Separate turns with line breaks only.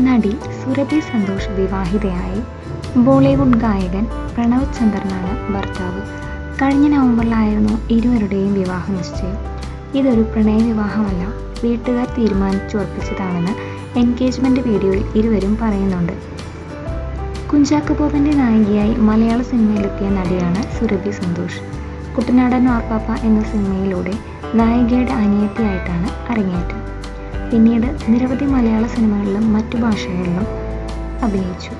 നടി സുരഭി സന്തോഷ് വിവാഹിതയായി. ബോളിവുഡ് ഗായകൻ പ്രണവ് ചന്ദ്രനാണ് ഭർത്താവ്. കഴിഞ്ഞ നവംബറിലായിരുന്നു ഇരുവരുടെയും വിവാഹ നിശ്ചയം. ഇതൊരു പ്രണയ വിവാഹമല്ല വീട്ടുകാർ തീരുമാനിച്ചുറപ്പിച്ചതാണെന്ന് എൻഗേജ്മെന്റ് വീഡിയോയിൽ ഇരുവരും പറയുന്നുണ്ട്. കുഞ്ചാക്കബോബന്റെ നായികയായി മലയാള സിനിമയിലെത്തിയ നടിയാണ് സുരഭി സന്തോഷ്. കുട്ടനാടൻ മാർപ്പാപ്പ എന്ന സിനിമയിലൂടെ നായികയുടെ അനിയത്തിയായിട്ടാണ് അരങ്ങേറ്റം. പിന്നീട് നിരവധി മലയാള സിനിമകളിലും മറ്റു ഭാഷകളിലും അഭിനയിച്ചു.